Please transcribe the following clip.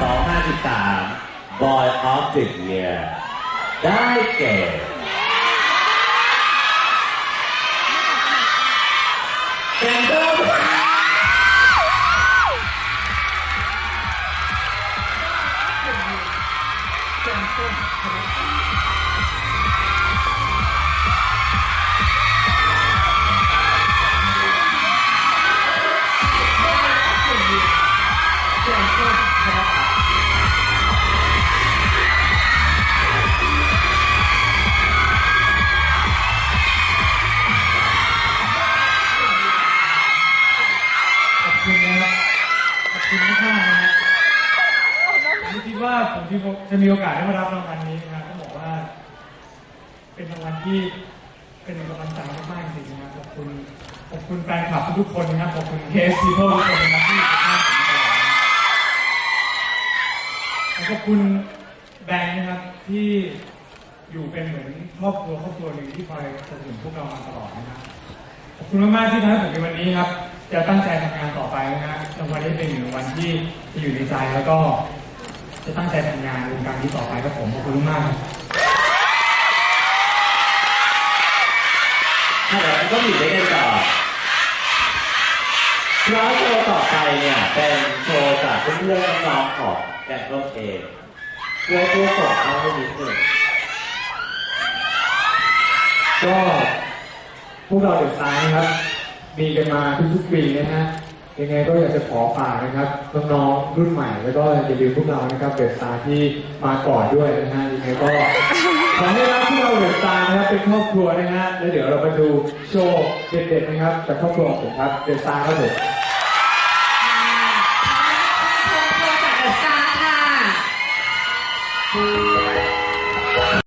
2053 Boy of the Year ได้แก่ แกนเดอร์ขอบ คุณนะครับขอบคุณมากมากๆนะครับผมคิดว่าผมที่จะมีโอกาสได้มารับรางวัลนี้นะครับต้องบอกว่า เป็นรางวัลที่เป็นกำลังใจมากๆจริงๆนะครับขอบคุณขอบคุณแฟนคลับทุกๆคนนะครับขอบคุณเคสซีโทุกคนนะครับที่อยู่ข้างผมตลอดนะครับแล้วขอบคุณแบงค์นะครับที่อยู่เป็นเหมือนครอบครัวครอบครัวหนึ่งที่คอยสนับสนุนพวกเรามาตลอดนะครับขอบคุณมากๆที่ทำให้ผมในวันนี้ครับ จะตั้งใจทำงานต่อไปนะฮะรางวัลนี้เป็นหนึ่งรางวัลที่จะอยู่ในใจแล้วก็ จะตั้งใจทำงานในวงการนี้ต่อไปครับผมขอบคุณมากๆครับถ้าอย่างนั้นก็อยู่ด้วยกันต่อเพราะโชว์ต่อไปเนี่ยเป็นโชว์จากเพื่อนๆน้องๆของแกงร่มเองเพื่อเพื่อส่งเข้าให้นิดหนึ่งก็พวกเราเดือดซ้ายนะครับ มีกันมาทุกๆปีนะฮะยังไงก็อยากจะขอฝากนะครับน้องๆรุ่นใหม่แล้วก็อย่าลืมพวกเรานะครับเดือดซ้าที่มาก่อนด้วยนะฮะยังไงก็ขอให้รักพวกเราเดือดซ้านะครับเป็นครอบครัวนะฮะแล้วเดี๋ยวเรามาดูโชว์เด็ดๆนะครับจากครอบครัวของผมครับเดือดซ้าครับผมโทรจากเดอะสตาร์ค่ะ